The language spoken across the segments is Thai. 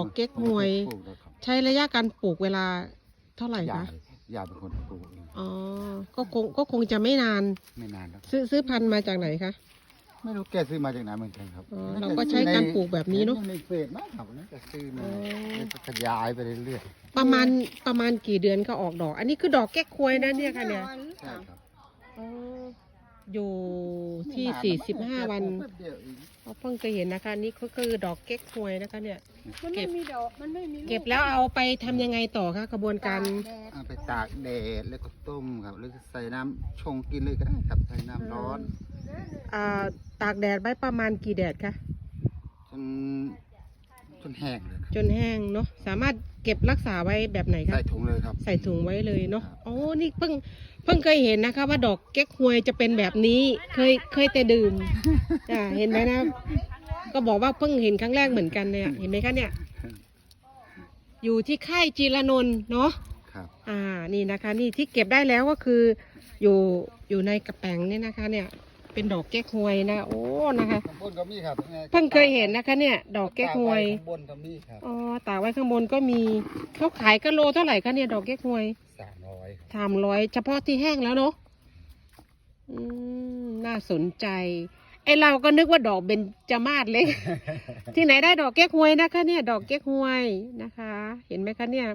ดอกเก๊กฮวย ปลูกแล้วครับใช้ระยะการปลูกเวลาเท่าไหร่ยาคะยยายเป็นคนปลูกเองอ๋อ ก็คงก็คงจะไม่นาน ไม่นานแล้วครับซื้อซื้อพันธุ์มาจากไหนคะ ไม่รู้แกซื้อมาจากไหนเหมือนกันครับอ๋อเราก็ใช้การปลูกแบบนี้เนอะ ในเฟซนะครับแล้วก็ซื้อมาอ๋อแล้วก็ขยายไปเรื่อยประมาณประมาณกี่เดือนก็ออกดอก อันนี้คือดอกแก้ควยนะเนี่ยค่ะเนี่ยๆใช่ครับอ๋ออยู่ที่ไม่นานสี่นะสิบห้าวัน แป๊บเดียวเอง เราเพิ่งเคยเห็นนะคะ นี่ก็คือดอกเก๊กฮวยนะคะเนี่ย มันเก็ไม่บมีดอก มันไม่มีเก็บแล้วเอาไปทำยังไงต่อคะกระบวนการเอาไปตากแดดแล้วก็ต้มครับหรือใส่น้ำชงกินเลยก็ได้ครับใส่น้ำร้อนอ่าตากแดดไว้ประมาณกี่แดดคะจนจนแห้งเลยครับจนแห้งเนาะสามารถเก็บรักษาไว้แบบไหนคะใส่ถุงเลยครับ ใส่ถุงไว้เลยเนาะครับโอ้นี่เพิ่งเพิ่งเคยเห็นนะคะ ว่าดอกเก๊กฮวยจะเป็นแบบนี้เคยเคยแต่ดื่มอ่าเห็นไหมนะ ก็บอกว่าเพิ่งเห็นครั้งแรกเหมือนกันเนี่ยเห็นไหมคะเนี่ย อยู่ที่ค่ายจีรนนท์เนาะครับ อ่านี่นะคะ นี่ที่เก็บได้แล้วก็คือ อยู่อยู่ในกระแป้งเนี่ยนะคะ เนี่ย เป็นดอกเก๊กฮวยนะโอ้นะคะ ข้างบนก็มีครับเพิ่งเคยเห็นนะคะ เนี่ย ดอกเก๊กฮวยข้างบนก็มีครับอ๋อตากไว้ข้างบนก็มีเขาขายกิโลเท่าไหร่คะเนี่ยดอกเก๊กฮวย สามร้อยครับสามร้อยเฉพาะที่แห้งแล้วเนาะอืมน่าสนใจ ไอเราก็นึกว่าดอกเบญจมาศเล็กที่ไหนได้ดอกเก๊กฮวยนะคะ เนี่ย ดอกเก๊กฮวยนะคะ เห็นไหมคะเนี่ย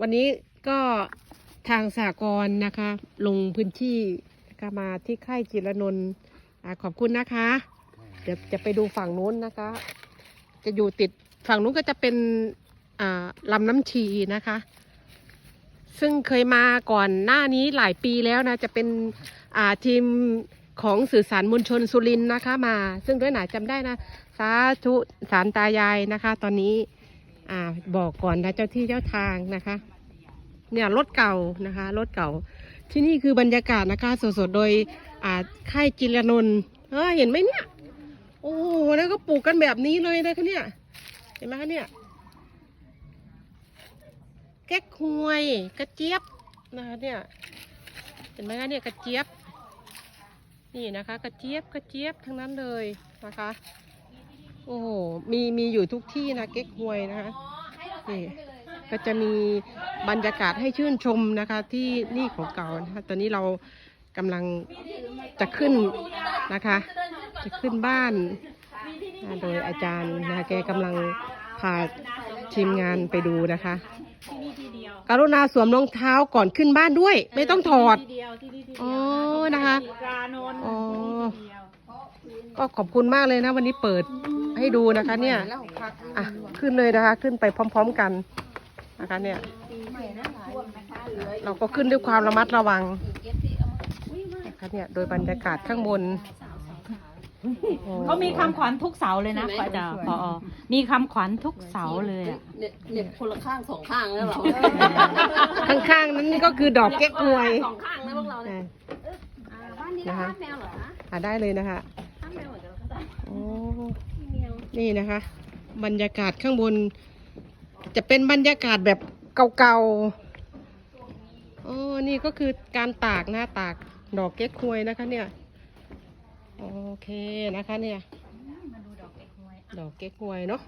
วันนี้ก็ทางสากรณ์นะคะ ลงพื้นที่นะคะมาที่ค่ายจิรนนท์อ่าขอบคุณนะคะ เดี๋ยวจะไปดูฝั่งนู้นนะคะ จะอยู่ติดฝั่งนู้นก็จะเป็นอ่าลำน้ำชีนะคะ ซึ่งเคยมาก่อนหน้านี้หลายปีแล้วนะ จะเป็นอ่าทีม ของสื่อสารมวลชนสุรินนะคะมา ซึ่งด้วยหนาจำได้นะ สาธุสารตายายนะคะ ตอนนี้อ่าบอกก่อนนะเจ้าที่เจ้าทางนะคะ เนี่ยรถเก่านะคะรถเก่า ที่นี่คือบรรยากาศนะคะสดๆโดยอ่าค่ายจิรนนท์เออเห็นไหมเนี่ย โอ้โหแล้วก็ปลูกกันแบบนี้เลยนะคะเนี่ย เห็นไหมคะเนี่ยแก๊กฮวยกระเจี๊ยบนะคะเนี่ยเห็นไหมคะเนี่ยกระเจี๊ยบ นี่นะคะกระเจี๊ยบกระเจี๊ยบทั้งนั้นเลยนะคะ โอ้โหมีมีอยู่ทุกที่นะเก๊กฮวยนะคะนี่ก็จะมีบรรยากาศให้ชื่นชมนะคะ ที่นี่ของเก่านะคะตอนนี้เรากำลังจะขึ้นนะคะ จะขึ้นบ้านอ่าโดยอาจารย์นะแกกำลังพาทีมงานไปดูนะคะ กรุณาสวมรองเท้าก่อนขึ้นบ้านด้วย ไม่ต้องถอด เดียวที่นี่ที่อ๋เดีอยวนะคะกรานนท์อ๋อที่เดียวก็ขอบคุณมากเลยนะ วันนี้เปิดให้ดูนะคะ เนี่ยอะขึ้นเลยนะคะ ขึ้นไปพร้อม ๆกันนะคะ เนี่ย เราก็ขึ้นด้วยความระมัดระวังนะคะเนี่ยโดยบรรยากาศข้างบนโอ้ เขามีคำขวัญทุกเสาเลยนะพระอาจารย์พอมีคำขวัญทุกเสาเลยอะเน็ตเน็ตคนละข้างสองข้างแล้วเราข้างๆนั้นก็คือดอกเก๊กฮวยสองข้างแล้วพวกเราเนี่ยอ่าอ่าบ้านนี้ก็นะคะห้ามแมวเหรอคะอ่าได้เลยนะคะห้ามแมวเหมือนกันก็ได้โอ้แมวนี่นะคะ บรรยากาศข้างบน จะเป็นบรรยากาศแบบเก่าๆโอ้นี่ก็คือการตากนะตากดอกเก๊กฮวยนะคะเนี่ย โอเคนะคะเนี่ย ดอกเก๊กฮวยเนาะ